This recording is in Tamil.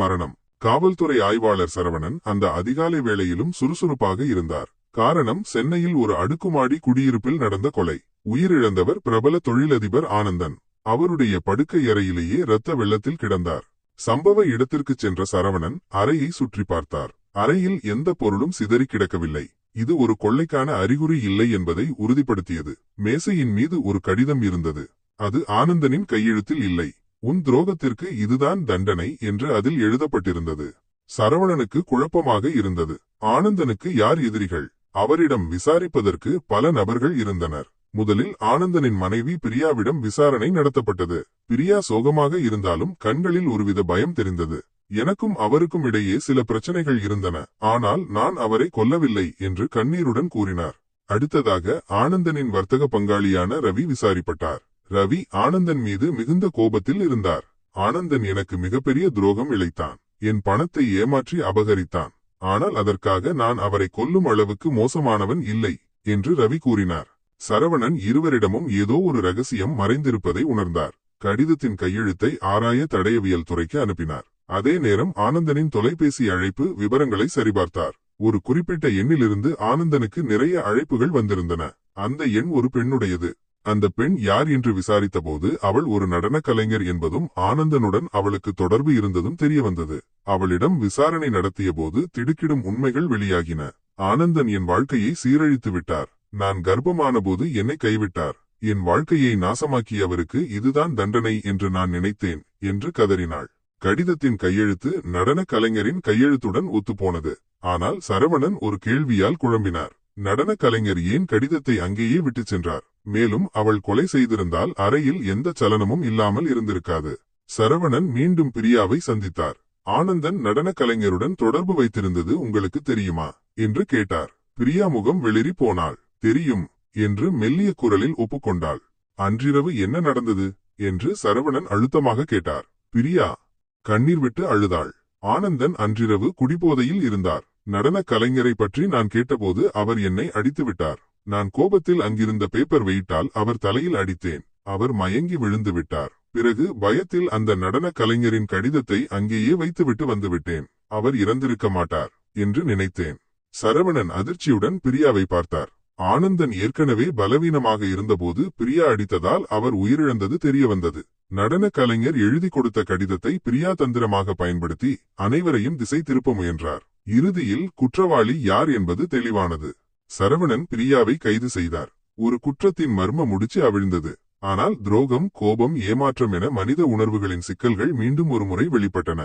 மரணம். காவல்துறை ஆய்வாளர் சரவணன் அந்த அதிகாலை வேளையிலும் சுறுசுறுப்பாக இருந்தார். காரணம் சென்னையில் ஒரு அடுக்குமாடி குடியிருப்பில் நடந்த கொலை. உயிரிழந்தவர் பிரபல தொழிலதிபர் ஆனந்தன். அவருடைய படுக்கை அறையிலேயே இரத்த வெள்ளத்தில் கிடந்தார். சம்பவ இடத்திற்கு சென்ற சரவணன் அறையை சுற்றி பார்த்தார். அறையில் எந்த பொருளும் சிதறி கிடக்கவில்லை. இது ஒரு கொள்ளைக்கான அறிகுறி இல்லை என்பதை உறுதிப்படுத்தியது. மேசையின் மீது ஒரு கடிதம் இருந்தது. அது ஆனந்தனின் கையெழுத்தில் இல்லை. உன் துரோகத்திற்கு இதுதான் தண்டனை என்று அதில் எழுதப்பட்டிருந்தது. சரவணனுக்கு குழப்பமாக இருந்தது. ஆனந்தனுக்கு யார் எதிரிகள்? அவரிடம் விசாரிப்பதற்கு பல நபர்கள் இருந்தனர். முதலில் ஆனந்தனின் மனைவி பிரியாவிடம் விசாரணை நடத்தப்பட்டது. பிரியா சோகமாக இருந்தாலும் கண்களில் ஒருவித பயம் தெரிந்தது. எனக்கும் அவருக்கும் இடையே சில பிரச்சனைகள் இருந்தன. ஆனால் நான் அவரை கொல்லவில்லை என்று கண்ணீருடன் கூறினார். அடுத்ததாக ஆனந்தனின் வர்த்தக பங்காளியான ரவி விசாரிப்பட்டார். ரவி ஆனந்தன் மீது மிகுந்த கோபத்தில் இருந்தார். ஆனந்தன் எனக்கு மிகப்பெரிய துரோகம் இழைத்தான். என் பணத்தை ஏமாற்றி அபகரித்தான். ஆனால் அதற்காக நான் அவரை கொல்லும் அளவுக்கு மோசமானவன் இல்லை என்று ரவி கூறினார். சரவணன் இருவரிடமும் ஏதோ ஒரு ரகசியம் மறைந்திருப்பதை உணர்ந்தார். கடிதத்தின் கையெழுத்தை ஆராய தடயவியல் துறைக்கு அனுப்பினார். அதே நேரம் ஆனந்தனின் தொலைபேசி அழைப்பு விவரங்களை சரிபார்த்தார். ஒரு குறிப்பிட்ட எண்ணிலிருந்து ஆனந்தனுக்கு நிறைய அழைப்புகள் வந்திருந்தன. அந்த எண் ஒரு பெண்ணுடையது. அந்த பெண் யார் என்று விசாரித்தபோது அவள் ஒரு நடன கலைஞர் என்பதும் ஆனந்தனுடன் அவளுக்கு தொடர்பு இருந்ததும் தெரியவந்தது அவளிடம் விசாரணை நடத்தியபோது திடுக்கிடும் உண்மைகள் வெளியாகின. ஆனந்தன் என் வாழ்க்கையை சீரழித்து விட்டார். நான் கர்ப்பமானபோது என்னை கைவிட்டார். என் வாழ்க்கையை நாசமாக்கியவருக்கு இதுதான் தண்டனை என்று நான் நினைத்தேன் என்று கதறினாள். கடிதத்தின் கையெழுத்து நடன கலைஞரின் கையெழுத்துடன் ஒத்துப்போனது. ஆனால் சரவணன் ஒரு கேள்வியால் குழம்பினார். நடன கலைஞர் ஏன் கடிதத்தை அங்கேயே விட்டுச் சென்றார்? மேலும் அவள் கொலை செய்திருந்தால் அறையில் எந்த சலனமும் இல்லாமல் இருந்திருக்காது. சரவணன் மீண்டும் பிரியாவை சந்தித்தார். ஆனந்தன் நடன கலைஞருடன் தொடர்பு வைத்திருந்தது உங்களுக்கு தெரியுமா? என்று கேட்டார். பிரியா முகம் வெளிரி போனாள். தெரியும் என்று மெல்லிய குரலில் ஒப்புக்கொண்டாள். அன்றிரவு என்ன நடந்தது? என்று சரவணன் அழுத்தமாக கேட்டார். பிரியா கண்ணீர் விட்டு அழுதாள். ஆனந்தன் அன்றிரவு குடிபோதையில் இருந்தார். நடன கலைஞரை பற்றி நான் கேட்டபோது அவர் என்னை அடித்து விட்டார் நான் கோபத்தில் அங்கிருந்த பேப்பர் வெயிட்டால் அவர் தலையில் அடித்தேன். அவர் மயங்கி விழுந்து விட்டார். பிறகு பயத்தில் அந்த நடன கலைஞரின் கடிதத்தை அங்கேயே வைத்துவிட்டு வந்துவிட்டேன். அவர் இறந்திருக்க மாட்டார் என்று நினைத்தேன். சரவணன் அதிர்ச்சியுடன் பிரியாவை பார்த்தார். ஆனந்தன் ஏற்கனவே பலவீனமாக இருந்தபோது பிரியா அடித்ததால் அவர் உயிரிழந்தது தெரியவந்தது. நடன கலைஞர் எழுதி கொடுத்த கடிதத்தை பிரியா தந்திரமாக பயன்படுத்தி அனைவரையும் திசை திருப்ப முயன்றார். இறுதியில் குற்றவாளி யார் என்பது தெளிவானது. சரவணன் பிரியாவை கைது செய்தார். ஒரு குற்றத்தின் மர்ம முடிச்சு அவிழ்ந்தது. ஆனால் துரோகம் கோபம் ஏமாற்றம் என மனித உணர்வுகளின் சிக்கல்கள் மீண்டும் ஒருமுறை வெளிப்பட்டன.